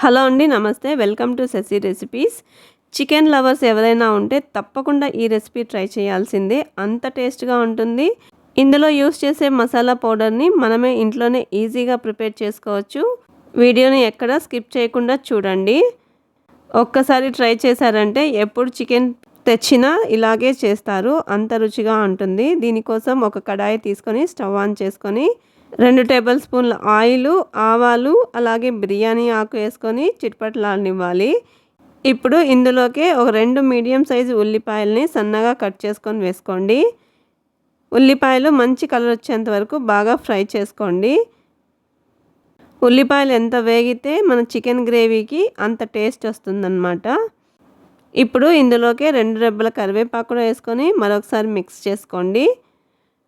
Hello అండి నమస్తే. Welcome to Shashi recipes. Chicken lovers ఎవరైనా ఉంటే తప్పకుండా ఈ రెసిపీ ట్రై చేయాల్సిందే. అంత టేస్ట్గా ఉంటుంది. ఇందులో యూస్ చేసే మసాలా పౌడర్ని మనమే ఇంట్లోనే ఈజీగా ప్రిపేర్ చేసుకోవచ్చు. వీడియోని ఎక్కడ స్కిప్ చేయకుండా చూడండి. ఒక్కసారి ట్రై చేశారంటే ఎప్పుడు చికెన్ తెచ్చినా ఇలాగే చేస్తారు. అంత రుచిగా ఉంటుంది. దీనికోసం ఒక కడాయి తీసుకొని స్టవ్ ఆన్ చేసుకొని రెండు టేబుల్ స్పూన్ల ఆయిల్ ఆవాలు అలాగే బిర్యానీ ఆకు వేసుకొని చిట్పట్లాడనివ్వాలి. ఇప్పుడు ఇందులోకి ఒక రెండు మీడియం సైజు ఉల్లిపాయలని సన్నగా కట్ చేసుకొని వేసుకోండి. ఉల్లిపాయలు మంచి కలర్ వచ్చేంత వరకు బాగా ఫ్రై చేసుకోండి. ఉల్లిపాయలు ఎంత వేగితే మన చికెన్ గ్రేవీకి అంత టేస్ట్ వస్తుందన్నమాట. ఇప్పుడు ఇందులోకి రెండు రెబ్బల కరివేపాకు కూడా వేసుకొని మరొకసారి మిక్స్ చేసుకోండి.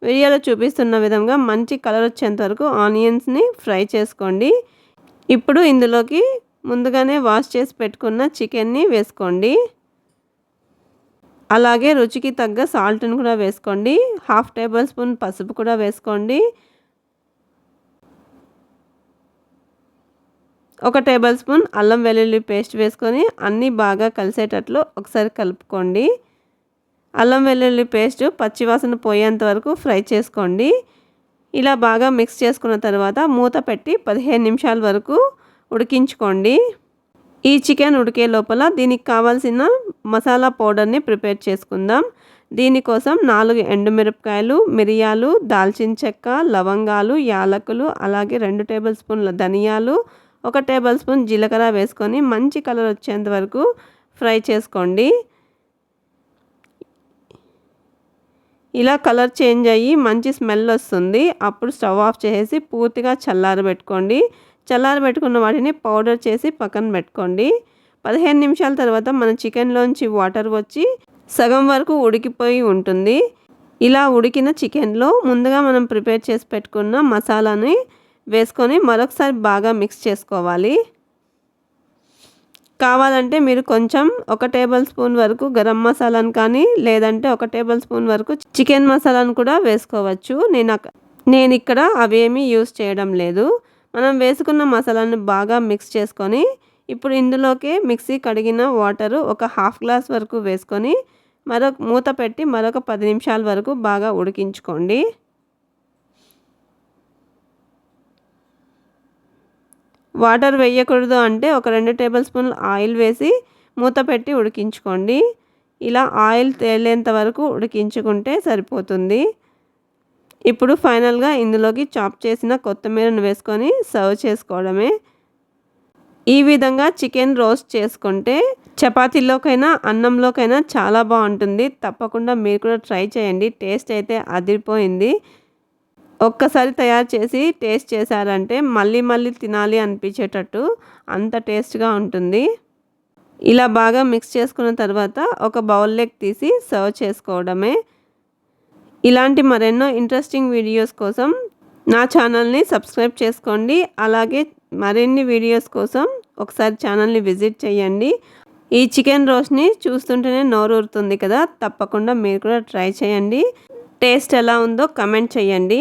వీడియోలో చూపిస్తున్న విధంగా మంచి కలర్ వచ్చేంత వరకు ఆనియన్స్ని ఫ్రై చేసుకోండి. ఇప్పుడు ఇందులోకి ముందుగానే వాష్ చేసి పెట్టుకున్న చికెన్ని వేసుకోండి. అలాగే రుచికి తగ్గ సాల్ట్ని కూడా వేసుకోండి. హాఫ్ టేబుల్ స్పూన్ పసుపు కూడా వేసుకోండి. ఒక టేబుల్ స్పూన్ అల్లం వెల్లుల్లి పేస్ట్ వేసుకొని అన్నీ బాగా కలిసేటట్లు ఒకసారి కలుపుకోండి. అల్లం వెల్లుల్లి పేస్ట్ పచ్చివాసన పోయేంత వరకు ఫ్రై చేసుకోండి. ఇలా బాగా మిక్స్ చేసుకున్న తర్వాత మూత పెట్టి పదిహేను నిమిషాల వరకు ఉడికించుకోండి. ఈ చికెన్ ఉడికే లోపల దీనికి కావాల్సిన మసాలా పౌడర్ని ప్రిపేర్ చేసుకుందాం. దీనికోసం నాలుగు ఎండుమిరపకాయలు మిరియాలు దాల్చిన చెక్క లవంగాలు యాలకులు అలాగే రెండు టేబుల్ స్పూన్ల ధనియాలు ఒక టేబుల్ స్పూన్ జీలకర్ర వేసుకొని మంచి కలర్ వచ్చేంత వరకు ఫ్రై చేసుకోండి. ఇలా కలర్ చేంజ్ అయ్యి మంచి స్మెల్ వస్తుంది. అప్పుడు స్టవ్ ఆఫ్ చేసి పూర్తిగా చల్లారబెట్టుకోండి చల్లారబెట్టుకున్న వాటిని పౌడర్ చేసి పక్కన పెట్టుకోండి. పదిహేను నిమిషాల తర్వాత మన చికెన్లోంచి వాటర్ వచ్చి సగం వరకు ఉడికిపోయి ఉంటుంది. ఇలా ఉడికిన చికెన్లో ముందుగా మనం ప్రిపేర్ చేసి పెట్టుకున్న మసాలాని వేసుకొని మరొకసారి బాగా మిక్స్ చేసుకోవాలి. కావాలంటే మీరు కొంచెం ఒక టేబుల్ స్పూన్ వరకు గరం మసాలాను కానీ లేదంటే ఒక టేబుల్ స్పూన్ వరకు చికెన్ మసాలాను కూడా వేసుకోవచ్చు. నేను నేను ఇక్కడ అవేమీ యూస్ చేయడం లేదు. మనం వేసుకున్న మసాలాను బాగా మిక్స్ చేసుకొని ఇప్పుడు ఇందులోకి మిక్సీ కడిగిన వాటరు ఒక హాఫ్ గ్లాస్ వరకు వేసుకొని మరొక మూత పెట్టి మరొక పది నిమిషాల వరకు బాగా ఉడికించుకోండి. వాటర్ వేయకూడదు అంటే ఒక రెండు టేబుల్ స్పూన్లు ఆయిల్ వేసి మూత పెట్టి ఉడికించుకోండి. ఇలా ఆయిల్ తేలేంత వరకు ఉడికించుకుంటే సరిపోతుంది. ఇప్పుడు ఫైనల్గా ఇందులోకి చాప్ చేసిన కొత్తిమీరను వేసుకొని సర్వ్ చేసుకోవడమే. ఈ విధంగా చికెన్ రోస్ట్ చేసుకుంటే చపాతీలోకైనా అన్నంలోకైనా చాలా బాగుంటుంది. తప్పకుండా మీరు కూడా ట్రై చేయండి. టేస్ట్ అయితే అదిరిపోయింది. ఒక్కసారి తయారు చేసి టేస్ట్ చేశారంటే మళ్ళీ మళ్ళీ తినాలి అనిపించేటట్టు అంత టేస్ట్గా ఉంటుంది. ఇలా బాగా మిక్స్ చేసుకున్న తర్వాత ఒక బౌల్లోకి తీసి సర్వ్ చేసుకోవడమే. ఇలాంటి మరెన్నో ఇంట్రెస్టింగ్ వీడియోస్ కోసం నా ఛానల్ని సబ్స్క్రైబ్ చేసుకోండి. అలాగే మరిన్ని వీడియోస్ కోసం ఒకసారి ఛానల్ని విజిట్ చేయండి. ఈ చికెన్ రోస్ట్ని చూస్తుంటేనే నోరూరుతుంది కదా తప్పకుండా మీరు కూడా ట్రై చేయండి. టేస్ట్ ఎలా ఉందో కమెంట్ చేయండి.